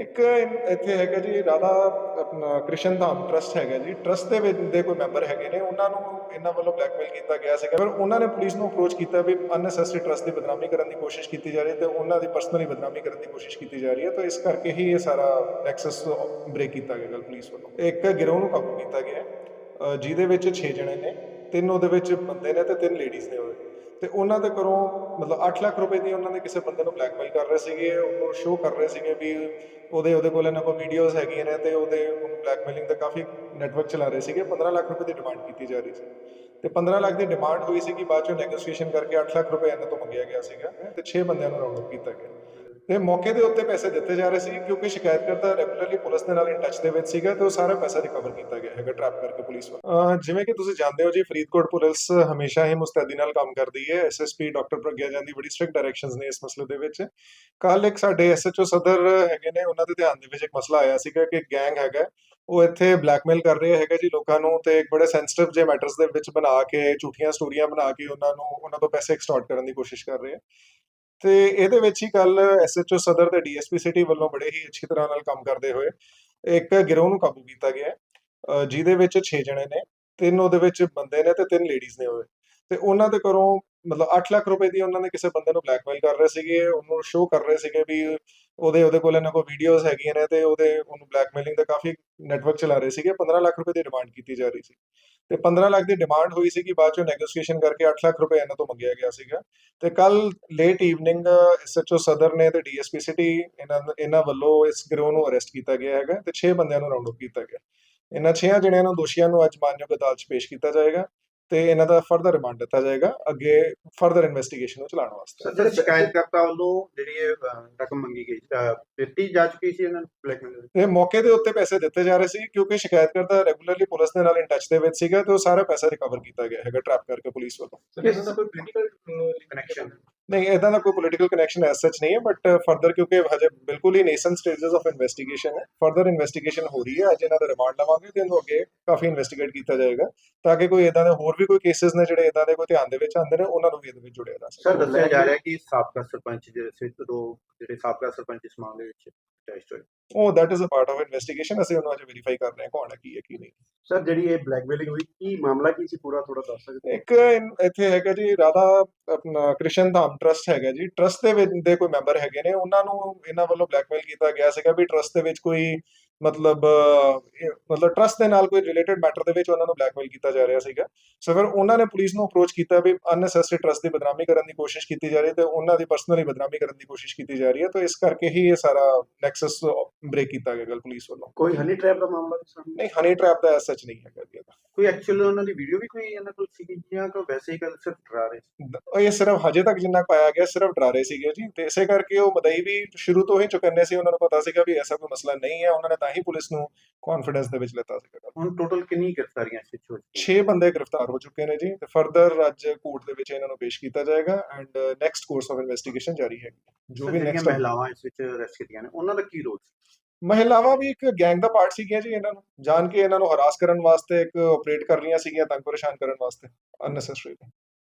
ਇੱਕ ਇੱਥੇ ਹੈਗਾ ਜੀ ਰਾਧਾ, ਆਪਣਾ ਕ੍ਰਿਸ਼ਨ ਧਾਮ ਟਰਸਟ ਹੈਗਾ ਜੀ। ਟਰਸਟ ਦੇ ਵਿੱਚ ਦੇ ਕੋਈ ਮੈਂਬਰ ਹੈਗੇ ਨੇ, ਉਹਨਾਂ ਨੂੰ ਇਹਨਾਂ ਵੱਲੋਂ ਬਲੈਕਮੇਲ ਕੀਤਾ ਗਿਆ ਸੀਗਾ। ਪਰ ਉਹਨਾਂ ਨੇ ਪੁਲਿਸ ਨੂੰ ਅਪਰੋਚ ਕੀਤਾ ਵੀ ਅਨਨੈਸੈਸਰੀ ਟਰਸਟ ਦੀ ਬਦਨਾਮੀ ਕਰਨ ਦੀ ਕੋਸ਼ਿਸ਼ ਕੀਤੀ ਜਾ ਰਹੀ ਹੈ ਤੇ ਉਹਨਾਂ ਦੀ ਪਰਸਨਲੀ ਬਦਨਾਮੀ ਕਰਨ ਦੀ ਕੋਸ਼ਿਸ਼ ਕੀਤੀ ਜਾ ਰਹੀ ਹੈ। ਤਾਂ ਇਸ ਕਰਕੇ ਹੀ ਇਹ ਸਾਰਾ ਐਕਸੈਸ ਬ੍ਰੇਕ ਕੀਤਾ ਗਿਆ ਗੱਲ ਪੁਲਿਸ ਵੱਲੋਂ। ਇੱਕ ਗਿਰੋਹ ਨੂੰ ਕਾਬੂ ਕੀਤਾ ਗਿਆ ਜਿਹਦੇ ਵਿੱਚ 6 ਜਣੇ ਨੇ, ਤਿੰਨ ਉਹਦੇ ਵਿੱਚ ਬੰਦੇ ਨੇ ਤੇ ਤਿੰਨ ਲੇਡੀਜ਼ ਨੇ ਉਹਦੇ। ਤੇ ਉਹਨਾਂ ਦੇ ਘਰੋਂ ਮਤਲਬ 8 ਲੱਖ ਰੁਪਏ ਦੀ ਉਹਨਾਂ ਨੇ ਕਿਸੇ ਬੰਦੇ ਨੂੰ ਬਲੈਕਮੇਲ ਕਰ ਰਹੇ ਸੀਗੇ ਉਹ ਸ਼ੋਅ ਕਰ ਰਹੇ ਸੀਗੇ ਵੀ ਉਹਦੇ ਉਹਦੇ ਕੋਲ ਇਹਨਾਂ ਕੋਲ ਵੀਡੀਓਜ਼ ਹੈਗੀਆਂ ਨੇ ਤੇ ਉਹਦੇ ਬਲੈਕਮੇਲਿੰਗ ਦਾ ਕਾਫੀ ਨੈਟਵਰਕ ਚਲਾ ਰਹੇ ਸੀਗੇ। 15 ਲੱਖ ਰੁਪਏ ਦੀ ਡਿਮਾਂਡ ਕੀਤੀ ਜਾ ਰਹੀ ਸੀ। ਤੇ 15 ਲੱਖ ਦੀ ਡਿਮਾਂਡ ਹੋਈ ਸੀ ਕਿ ਬਾਅਦ ਚੋਂ ਨੈਗੋਸ਼ੀਏਸ਼ਨ ਕਰਕੇ 8 ਲੱਖ ਰੁਪਏ ਇਹਨਾਂ ਤੋਂ ਮੰਗਿਆ ਗਿਆ ਸੀਗਾ ਤੇ 6 ਬੰਦਿਆਂ ਨੂੰ ਰਾਉਂਡ ਅਪ ਕੀਤਾ ਗਿਆ। ਤੇ ਮੌਕੇ ਦੇ ਉੱਤੇ ਪੈਸੇ ਦਿੱਤੇ ਜਾ ਰਹੇ ਸੀ ਕਿਉਂਕਿ ਸ਼ਿਕਾਇਤਕਰਤਾ ਰੈਗੂਲਰਲੀ ਪੁਲਿਸ ਦੇ ਨਾਲ ਇਨ ਟੱਚ ਦੇ ਵਿੱਚ ਸੀਗਾ ਤੇ ਉਹ ਸਾਰਾ ਪੈਸਾ ਰਿਕਵਰ ਕੀਤਾ ਗਿਆ ਹੈਗਾ ਟ੍ਰੈਪ ਕਰਕੇ ਪੁਲਿਸ ਵੱਲੋਂ। ਜਿਵੇਂ ਕਿ ਤੁਸੀਂ ਜਾਣਦੇ ਹੋ ਜੀ, ਫਰੀਦਕੋਟ ਪੁਲਿਸ ਹਮੇਸ਼ਾ ਹੀ ਮੁਸਤੈਦੀ ਨਾਲ ਕੰਮ ਕਰਦੀ ਹੈ। ਐਸਐਸਪੀ ਡਾਕਟਰ ਪ੍ਰਗਿਆ ਜਾਂਦੀ ਬੜੀ ਸਟ੍ਰਿਕਟ ਡਾਇਰੈਕਸ਼ਨਸ ਨੇ ਇਸ ਮਸਲੇ ਦੇ ਵਿੱਚ। ਕੱਲ ਇੱਕ ਸਾਡੇ ਐਸਐਚਓ ਸਦਰ ਹੈਗੇ ਨੇ, ਉਹਨਾਂ ਦੇ ਧਿਆਨ ਦੇ ਵਿੱਚ ਇੱਕ ਮਸਲਾ ਆਇਆ ਸੀਗਾ ਕਿ ਗੈਂਗ ਹੈਗਾ, ਉਹ ਇੱਥੇ ਬਲੈਕਮੇਲ ਕਰ ਰਹੇ ਹੈਗਾ ਜੀ ਲੋਕਾਂ ਨੂੰ ਤੇ ਇੱਕ ਬੜੇ ਸੈਂਸਿਟਿਵ ਜੇ ਮੈਟਰਸ ਦੇ ਵਿੱਚ ਬਣਾ ਕੇ, ਝੂਠੀਆਂ ਸਟੋਰੀਆਂ ਬਣਾ ਕੇ ਉਹਨਾਂ ਨੂੰ, ਉਹਨਾਂ ਤੋਂ ਪੈਸੇ ਐਕਸਟੋਰਟ ਕਰਨ ਦੀ ਕੋਸ਼ਿਸ਼ ਕਰ ਰਹੇ। ਹੈ ਤੇ ਇਹਦੇ ਵਿੱਚ ਹੀ ਕੱਲ ਐਸਐਚਓ ਸਦਰ ਤੇ ਡੀਐਸਪੀ ਸਿਟੀ ਵੱਲੋਂ ਬੜੇ ਹੀ ਅੱਛੀ ਤਰ੍ਹਾਂ ਨਾਲ ਕੰਮ ਕਰਦੇ ਹੋਏ ਇੱਕ ਗਿਰੋਹ ਨੂੰ ਕਾਬੂ ਕੀਤਾ ਗਿਆ ਜਿਹਦੇ ਵਿੱਚ 6 ਜਣੇ ਨੇ, ਤਿੰਨ ਉਹਦੇ ਵਿੱਚ ਬੰਦੇ ਨੇ ਤੇ ਤਿੰਨ ਲੇਡੀਜ਼ ਨੇ ਉਹਦੇ ਤੇ ਉਹਨਾਂ ਦੇ ਘਰੋਂ ਮਤਲਬ 8 ਲੱਖ ਰੁਪਏ ਦੀ ਉਹਨਾਂ ਨੇ ਕਿਸੇ ਬੰਦੇ ਨੂੰ ਬਲੈਕਮੇਲ ਕਰ ਰਹੇ ਸੀਗੇ, ਉਹਨੂੰ ਸ਼ੋਅ ਕਰ ਰਹੇ ਸੀਗੇ ਵੀ ਉਹਦੇ ਉਹਦੇ ਕੋਲ ਇਹਨਾਂ ਕੋਲ ਵੀਡੀਓਜ਼ ਹੈਗੀਆਂ ਨੇ ਤੇ ਉਹਦੇ ਉਹਨੂੰ ਬਲੈਕਮੇਲਿੰਗ ਦਾ ਕਾਫੀ ਨੈਟਵਰਕ ਚਲਾ ਰਹੇ ਸੀਗੇ। 15 ਲੱਖ ਰੁਪਏ ਦੀ ਡਿਮਾਂਡ ਕੀਤੀ ਜਾ ਰਹੀ ਸੀ। ਤੇ 15 ਲੱਖ ਦੀ ਡਿਮਾਂਡ ਹੋਈ ਸੀ ਕਿ ਬਾਅਦ ਚੋਂ ਨੈਗੋਸ਼ੀਏਸ਼ਨ ਕਰਕੇ 8 ਲੱਖ ਰੁਪਏ ਇਹਨਾਂ ਤੋਂ ਮੰਗਿਆ ਗਿਆ ਸੀਗਾ। ਤੇ ਕੱਲ ਲੇਟ ਈਵਨਿੰਗ ਐਸਐਚਓ ਸਦਰ ਨੇ ਤੇ ਡੀਐਸਪੀ ਸਿਟੀ ਇਹਨਾਂ ਇਹਨਾਂ ਵੱਲੋਂ ਇਸ ਗਿਰੋਹ ਨੂੰ ਅਰੈਸਟ ਕੀਤਾ ਗਿਆ ਹੈਗਾ ਤੇ 6 ਬੰਦਿਆਂ ਨੂੰ ਰਾਉਂਡ ਅਪ ਕੀਤਾ ਗਿਆ। ਇਹਨਾਂ 6 ਜਣਿਆਂ ਨੂੰ ਦੋਸ਼ੀਆਂ ਨੂੰ ਅੱਜ ਮਾਨਯੋਗ ਅਦਾਲਤ 'ਚ ਪੇਸ਼ ਕੀਤਾ ਜਾਏਗਾ। ਤੇ ਇਹਨਾਂ ਦਾ ਫਰਦਰ ਰਿਮਾਂਡ ਦਿੱਤਾ ਜਾਏਗਾ ਅੱਗੇ ਫਰਦਰ ਇਨਵੈਸਟੀਗੇਸ਼ਨ ਨੂੰ ਚਲਾਉਣ ਵਾਸਤੇ। ਸਰ ਜਿਹੜੇ ਸ਼ਿਕਾਇਤਕਰਤਾ ਵੱਲੋਂ ਜਿਹੜੀ ਇਹ ਰਕਮ ਮੰਗੀ ਗਈ ਦਿੱਤੀ ਜਾ ਚੁੱਕੀ ਸੀ ਇਹਨਾਂ ਨੂੰ ਬਲੈਕਮੇਲ ਇਹ ਮੌਕੇ ਦੇ ਉੱਤੇ ਪੈਸੇ ਦਿੱਤੇ ਜਾ ਰਹੇ ਸੀ ਕਿਉਂਕਿ ਸ਼ਿਕਾਇਤਕਰਤਾ ਰੈਗੂਲਰਲੀ ਪੁਲਿਸ ਦੇ ਨਾਲ ਇਨ ਟੱਚ ਦੇ ਵਿੱਚ ਸੀਗਾ ਤੇ ਉਹ ਸਾਰਾ ਪੈਸਾ ਰਿਕਵਰ ਕੀਤਾ ਗਿਆ ਹੈਗਾ ਟ੍ਰੈਪ ਕਰਕੇ ਪੁਲਿਸ ਵੱਲੋਂ। ਇਸ ਦਾ ਕੋਈ ਪੋਲੀਟੀਕਲ ਕਨੈਕਸ਼ਨ ਨਹੀਂ ਇਦਾਂ ਦਾ ਕੋਈ ਪੋਲੀਟੀਕਲ ਕਨੈਕਸ਼ਨ ਐਸ ਸੱਚ ਨਹੀਂ ਹੈ ਬਟ ਫਰਦਰ uh, ਕਿਉਂਕਿ ਹਜੇ ਬਿਲਕੁਲ ਹੀ ਨੇਸਨ ਸਟੇजेस ਆਫ ਇਨਵੈਸਟੀਗੇਸ਼ਨ ਹੈ। ਫਰਦਰ ਇਨਵੈਸਟੀਗੇਸ਼ਨ ਹੋ ਰਹੀ ਹੈ, ਅੱਜ ਇਹਨਾਂ ਦਾ ਰਿਮਾਂਡ ਲਵਾਂਗੇ ਤੇ ਇਹਨੂੰ ਅੱਗੇ ਕਾਫੀ ਇਨਵੈਸਟੀਗੇਟ ਕੀਤਾ ਜਾਏਗਾ, ਤਾਂ ਕਿ ਕੋਈ ਇਦਾਂ ਦੇ ਹੋਰ ਵੀ ਕੋਈ ਕੇਸਿਸ ਨੇ ਜਿਹੜੇ ਇਦਾਂ ਦੇ ਕੋਈ ਧਿਆਨ ਦੇ ਵਿੱਚ ਆਉਂਦੇ ਨੇ, ਉਹਨਾਂ ਨੂੰ ਵੀ ਇਹਦੇ ਵਿੱਚ ਜੁੜਿਆ ਜਾ ਸਕੇ। ਸਰ ਦੱਸਿਆ ਜਾ ਰਿਹਾ ਕਿ ਸਾਬਕਾ ਸਰਪੰਚ ਜਿਹੜੇ ਸੀ ਦੋ ਜਿਹੜੇ ਸਾਬਕਾ ਸਰਪੰਚ ਇਸ ਮਾਮਲੇ ਵਿੱਚ ਹੋਏ ਉਹ that is a part of investigation ਅਸੀਂ ਉਹਨੂੰ ਅਜੇ ਵੈਰੀਫਾਈ ਕਰ ਰਹੇ ਹਾਂ ਕੌਣ ਹੈ ਕੀ ਹੈ ਕੀ ਨਹੀਂ। ਸਰ ਜਿਹੜੀ ਇਹ ਬਲੈਕਮੇਲਿੰਗ ਹੋਈ ਕੀ ਮਾਮਲਾ ਕੀ ਸੀ ਪੂਰਾ ਥੋੜਾ ਦੱਸ ਸਕਦੇ ਇੱਕ ਇੱਥੇ ਹੈਗਾ ਜੀ ਰਾਧਾ ਆਪਣਾ ਕ੍ਰਿਸ਼ਨ ਧਾਮ ਟਰਸਟ ਹੈਗਾ ਜੀ। ਟਰਸਟ ਦੇ ਵਿੱਚ ਦੇ ਕੋਈ ਮੈਂਬਰ ਹੈਗੇ ਨੇ ਉਹਨਾਂ ਨੂੰ ਇਹਨਾਂ ਵੱਲੋਂ ਬਲੈਕਮੇਲ ਕੀਤਾ ਗਿਆ ਸੀਗਾ ਵੀ ਟਰਸਟ ਦੇ ਵਿੱਚ ਕੋਈ ਮਤਲਬ ਮਤਲਬ ਟਰਸਟ ਦੇ ਨਾਲ ਕੋਈ ਰਿਲੇਟਡ ਮੈਟਰ ਦੇ ਵਿੱਚ ਉਹਨਾਂ ਨੂੰ ਬਲੈਕਮੇਲ ਕੀਤਾ ਜਾ ਰਿਹਾ ਸੀਗਾ। ਸੋ ਫਿਰ ਉਹਨਾਂ ਨੇ ਪੁਲਿਸ ਨੂੰ ਅਪਰੋਚ ਕੀਤਾ ਵੀ ਅਨਨੈਸੈਸਰੀ ਟਰਸਟ ਦੀ ਬਦਨਾਮੀ ਕਰਨ ਦੀ ਕੋਸ਼ਿਸ਼ ਕੀਤੀ ਜਾ ਰਹੀ ਹੈ ਤੇ ਉਹਨਾਂ ਦੀ ਪਰਸਨਲੀ ਬਦਨਾਮੀ ਕਰਨ ਦੀ ਕੋਸ਼ਿਸ਼ ਕੀਤੀ ਜਾ ਰਹੀ ਹੈ ਤਾਂ ਇਸ ਕਰਕੇ ਹੀ ਇਹ ਸਾਰਾ ਨੈਕਸਸ ਬ੍ਰੇਕ ਕੀਤਾ ਗਿਆ ਗੱਲ ਪੁਲਿਸ ਵੱਲੋਂ। ਕੋਈ ਹਨੀ ਟ੍ਰੈਪ ਦਾ ਮਾਮਲਾ ਨਹੀਂ ਹਨੀ ਟ੍ਰੈਪ ਦਾ ਐਸ ਸੱਚ ਨਹੀਂ ਹੈਗਾ। ਕੋਈ ਐਕਚੁਅਲ ਉਹਨਾਂ ਦੀ ਵੀਡੀਓ ਵੀ ਕੋਈ ਇਹਨਾਂ ਕੋਲ ਸੀਗੀ ਜਾਂ ਕੋਈ ਵੈਸੇ ਹੀ ਗੱਲ ਸਿਰਫ ਡਰਾ ਰਹੇ ਸੀ? ਦ- ਇਹ ਸਿਰਫ ਹਜੇ ਤੱਕ ਜਿੰਨਾ ਪਾਇਆ ਗਿਆ ਸਿਰਫ ਡਰਾਰੇ ਸੀਗੇ ਜੀ। ਤੇ ਇਸੇ ਕਰਕੇ ਉਹ ਮਦਈ ਵੀ ਸ਼ੁਰੂ ਤੋਂ ਹੀ ਚੁਕੰਨੇ ਸੀ ਉਹਨਾਂ ਨੂੰ ਪਤਾ ਸੀਗਾ ਵੀ ਐਸਾ ਕੋਈ ਮਸਲਾ ਨਹੀਂ ਹੈ। ਉਹਨਾਂ ਨੇ ਤਾਂ ਹੀ ਪੁਲਿਸ ਨੂੰ ਕੌਨਫੀਡੈਂਸ ਦੇ ਵਿੱਚ ਲੈਤਾ ਸੀਗਾ ਹੁਣ ਟੋਟਲ ਕਿੰਨੀ ਗ੍ਰਿਫਤਾਰੀਆਂ 6 ਬੰਦੇ ਗ੍ਰਿਫਤਾਰ ਹੋ ਚੁੱਕੇ ਨੇ ਜੀ। ਤੇ ਫਰਦਰ ਅੱਜ ਕੋਰਟ ਦੇ ਵਿੱਚ ਇਹਨਾਂ ਨੂੰ ਪੇਸ਼ ਕੀਤਾ ਜਾਏਗਾ and next course of investigation ਜਾਰੀ ਹੈ ਜੋ ਵੀ ਨੈਕਸਟ ਮਹਿਲਾਵਾਂ ਇਸ ਵਿੱਚ ਅਰੈਸਟ ਕੀਤੀਆਂ ਨੇ ਉਹਨਾਂ ਦਾ ਕੀ ਰੋਲ ਸੀ? ਮਹਿਲਾਵਾਂ ਵੀ ਇੱਕ ਗੈਂਗ ਦਾ ਪਾਰਟ ਸੀਗੀਆਂ ਜੀ ਇਹਨਾਂ ਨੂੰ, ਜਾਣ ਕੇ ਇਹਨਾਂ ਨੂੰ ਹਰਾਸ ਕਰਨ ਵਾਸਤੇ, ਇੱਕ ਆਪਰੇਟ ਕਰ ਰਹੀਆਂ ਸੀਗੀਆਂ ਤੰਗ ਪਰੇਸ਼ਾਨ ਕਰਨ ਵਾਸਤੇ ਅਨਨੈਸੈਸਰੀ